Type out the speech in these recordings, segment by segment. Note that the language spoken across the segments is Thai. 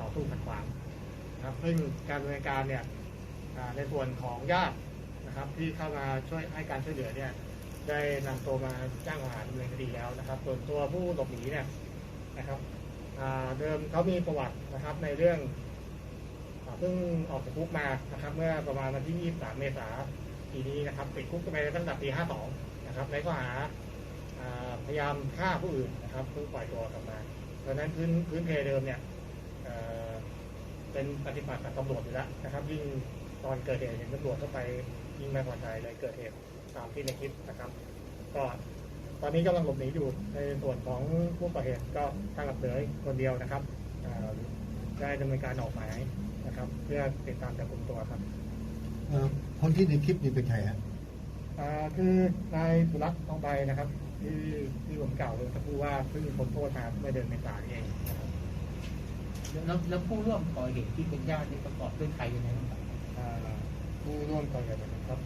ต่อสู้ขัดขวางนะครับซึ่งการดำเนินการเนี่ยในส่วนของญาตินะครับ ที่เข้ามาช่วยให้การช่วยเหลือเนี่ยได้นำตัวมาจ้างข้อหาดำเนินคดีแล้วนะครับ ส่วนตัวผู้หลบหนีเนี่ยนะครับเดิมเขามีประวัตินะครับในเรื่องเพิ่งออกจากคุกมานะครับ เมื่อประมาณวันที่ 23 เมษายนปีนี้นะครับติดคุกไปตั้งแต่ปี 52 นะครับในข้อหาพยายามฆ่าผู้อื่นนะครับเพิ่งปล่อยตัวกลับมาเพราะฉะนั้นพื้นพื้นเพเดิมเนี่ย เอ่อเป็นปฏิบัติกับตำรวจอยู่แล้วนะครับ ยิ่งตอนเกิดเหตุเห็นตำรวจเข้าไปยิ่งไม่พอใจเลยเกิดเหตุตามที่ในคลิปนะครับ ก็ตอนนี้กำลังหลบหนีอยู่ในส่วนของผู้ก่อเหตุก็ทางกับเหลือคนเดียวนะครับอ่าได้ดำเนินการออกหมายนะครับ เพื่อติดตามจับกลุ่มตัวครับเอ่อคนที่ในคลิปนี้เป็นใครฮะอ่าคือนายสุรัตน์ทองใบนะครับ ที่ที่ผมกล่าวเลยสักครู่ว่าเพิ่งพ้นโทษมาเมื่อเดือนเมษายนเองนะครับ แล้วแล้วผู้ร่วมก่อเหตุที่เป็นญาตินี่ประกอบด้วยใครยังไงบ้างครับอ่าผู้ร่วมก่อเหตุนะครับ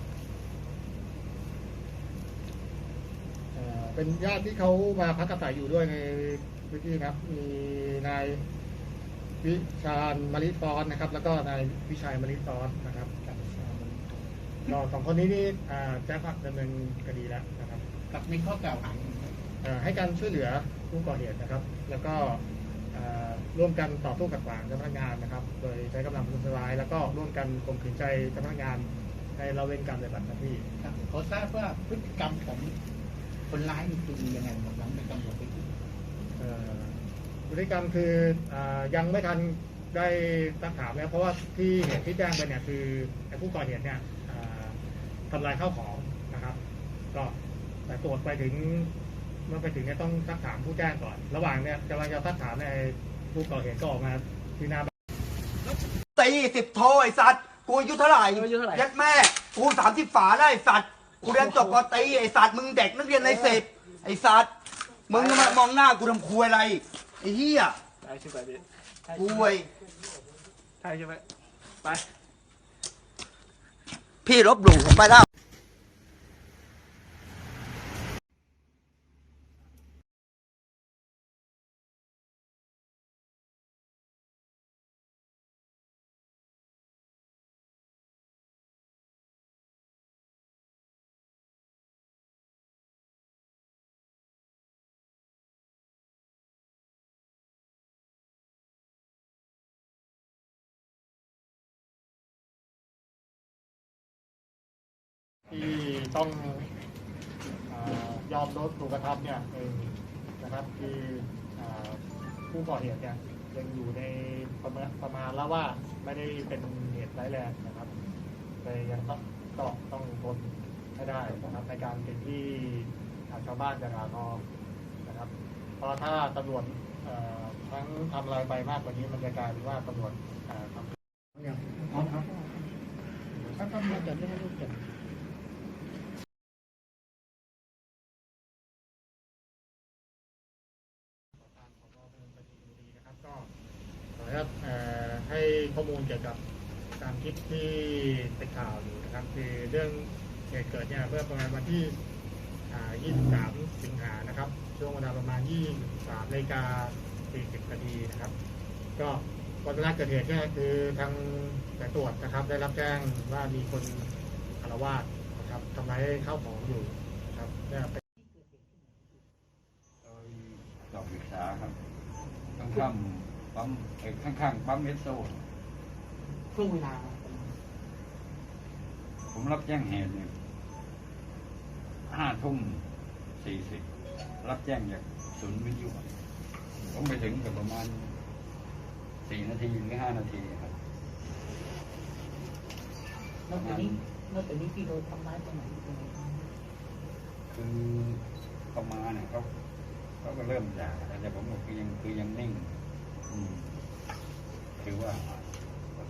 เอ่อเป็นญาติที่เขามาพักอาศัยอยู่ด้วยในพื้นที่นะครับ มีนายวิชาญมลิซ้อนนะครับ แล้วก็นายวิชัยมลิซ้อนนะครับก็สองคนนี้นี่อ่าแจ้งความดำเนินคดีแล้วนะครับ กับในข้อกล่าวหาอย่างไรเอ่อให้การช่วยเหลือผู้ก่อเหตุนะครับ แล้วก็เอ่อ ร่วมกันต่อสู้ขัดขวางเจ้าพนักงานนะครับ โดยใช้กำลังประทุษร้าย แล้วก็ร่วมกันข่มขืนใจเจ้าพนักงานในละเว้นการปฏิบัติหน้าที่ครับขอทราบว่าพฤติกรรมของคนร้ายนี่คือยังไงบ้างหลังเป็นตำรวจไปที่เอ่อพฤติกรรมคืออายังไม่ทันได้สักถามนะเพราะว่าที่เหตุที่แจ้งไปเนี่ยคือไอ้ผู้ก่อเหตุเนี่ยอ่าทำลายข้าวของนะครับ ก็แต่ตรวจไปถึงเมื่อไปถึงเนี่ยต้องสักถามผู้แจ้งก่อน ระหว่างเนี่ยกำลังจะสักถามใน ผู้ก่อเหตุก็ออกมาที่หน้าตีสิบโทไอสัตว์ กูอายุเท่าไหร่ ยัดแม่ กูสามสิบฝาได้ไอ้สัตว์ กูเรียนจบปตรีไอสัตว์มึงเด็กนักเรียนในสิบไอสัตว์ มึงมามองหน้ากูทำควยอะไร ไอเหี้ยได้ใช่ไหมพี่ควยใช่ใช่ไหมไป พี่ลบหลู่ผมไปแล้ว ที่ต้องอยอมลดถูกกระทำเนี่ยเองนะครับคืออผู้ก่อเหตุเนี่ยยังอยู่ในประมาณประมาณแล้วว่าไม่ได้เป็นเหตุร้ายแรงนะครับเลยยังต้องต้องต้องทนให้ได้นะครับในการเป็นที่ชาวบ้านจะด่าทอนะครับเพราะถ้าตำรวจทั้งทำอะไรไปมากกว่านี้มันจะกลายเป็นว่าตำรวจอ่าทำอ๋อครับถ้าตำรวจจะไม่ให้รู้จัก การของเราเป็นปฏิบัติดีนะครับก็ขออ นุญาตเอ่อให้ข้อมูลเกี่ยวกับการคลิปที่เป็นข่าวอยู่นะครับ คือเรื่องเหตุเกิดเนี่ยเมื่อประมาณวันที่ 23 สิงหานะครับ ช่วงเวลาประมาณ 23นาฬิกา40นาทีนะครับ ก็วันเวลาเกิดเหตุเนี่ยคือทางสายตรวจนะครับ ได้รับแจ้งว่ามีคนอารวาสนะครับทำร้ายข้าวของอยู่นะครับเนี่ยซอยดอกศึกษาครับข้างๆ ปั๊มเอ้ยข้างๆปั๊มเอสโซช่วงเวลาผมรับแจ้งเหตุเนี่ยห้าทุ่มสี่สิบรับแจ้งจากศูนย์วิทยุผมไปถึงกับประมาณสี่นาทีหรือห้านาทีครับนอกจากนี้นอกจากนี้ที่โดนทำร้ายตรงไหนตรงไหนคือเข้ามาเนี่ยเขาเขาก็เริ่มจากแต่ผมบอกคือยังคือยังนิ่ง อืมคือว่า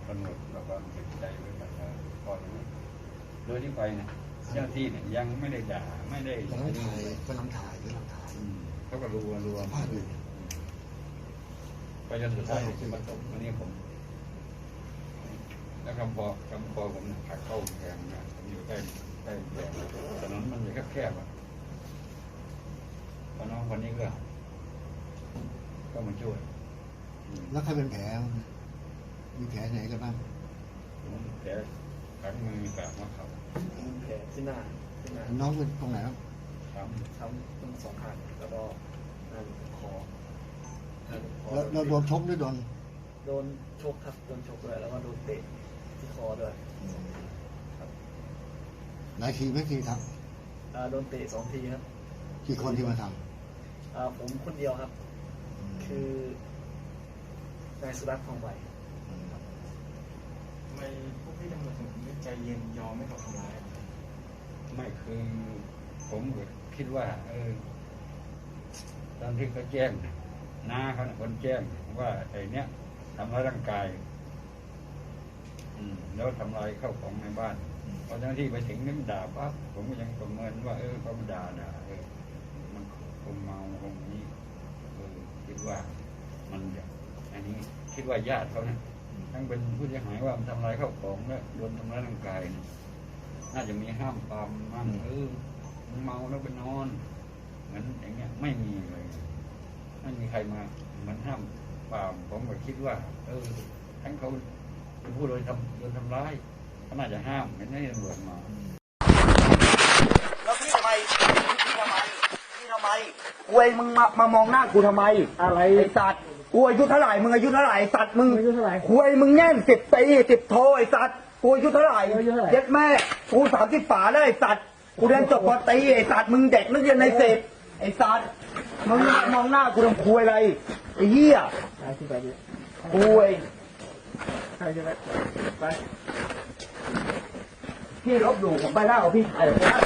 ตำรวจเราก็ติดใจไว้แบบว่าพอรู้โดยที่ไปเนี่ยเจ้าหน้าที่เนี่ยยังไม่ได้ด่าไม่ได้กำลังถ่ายกำลังถ่ายกำลังถ่ายอืมเขาก็รัวรัวภาพอยู่ไปจนสุดท้ายที่มาตกวันนี้ผม แล้วคำพอคำพอผมเนี่ยหักเข้าแขนนะผมอยู่ใกล้ใกล้แขนถนนมันอยู่แคบๆอะพอน้องคนนี้ก็ ก็มาช่วย แล้วใครเป็นแผล มีแผลไหนกันบ้างผมแผลขังมือกับมะเขาแผลที่หน้าที่หน้าน้องเป็นตรงไหนครับช้ำช้ำทั้งสองข้างแล้วก็นั่นคอนั่นคอแล้วเราโดนชกหรือโดนโดนชกครับโดนชกด้วยแล้วก็โดนเตะที่คอด้วยหลายทีไหม่ทีครับอ่าโดนเตะสองทีครับกี่คนที่มาทอ่าผมคนเดียวครับำคือ นายสุรัตน์ทองใบทำไมพวกพี่ตำรวจถึงไม่ใจเย็นยอมไม่ถูกทำร้าย ไม่คือผมคิดว่า เออ ตอนที่เขาแจ้งน้าเขาน่ะคนแจ้งว่าไอ้เนี้ยทำร้ายร่างกาย อืม แล้วทำลายเข้าของในบ้านพอเจ้าหน้าที่ไปถึงนึกด่าปั๊บผมก็ยังประเมินว่า เออเขาด่าด่าเออมันคงเมาคงนี้เออคิดว่ามันอย่าง อันนี้คิดว่าญาติเขานะทั้งเป็นผู้เสียหายว่ามันทำลายเข้าของแล้วโดนทำร้ายร่างกายนะน่าจะมีห้ามปรามมั่งเออมันเมาแล้วไปนอนเหมือนอย่างเงี้ย ไม่มีเลยไม่มีใครมาเหมันห้ามปรามผมก็คิดว่า เออ ทั้งเขาเป็นผู้โดนทำโดนทำร้ายเขาน่าจะห้ามไม่ให้ตำรวจมาแล้วพี่ทำไมพี่ทำไมพี่ทำไมกูเองมึงมามามองหน้ากูทำไม อะไรไอ้สัตว์ กูอายุเท่าไหร่มึงอายุเท่าไหร่ไอ้สัตว์มึงอายุเท่าไหร่คุยมึงแน่นสิบปีสิบโทไอ้สัตว์กูอายุเท่าไหร่อายุเท่าไหร่ เย็ดแม่กูสามสิบฝาแล้วไอ้สัตว์กูเรียนจบปตรีไอ้สัตว์มึงเด็กนักเรียนในสิบไอ้สัตว์มึงมองหน้ากูทำคุยอะไรไอ้เหี้ยใช่ขึ้นไปดิคุยใช่ใช่ไหมไปพี่ลบหลู่ผมไปแล้วพี่ถ่ายผมนะ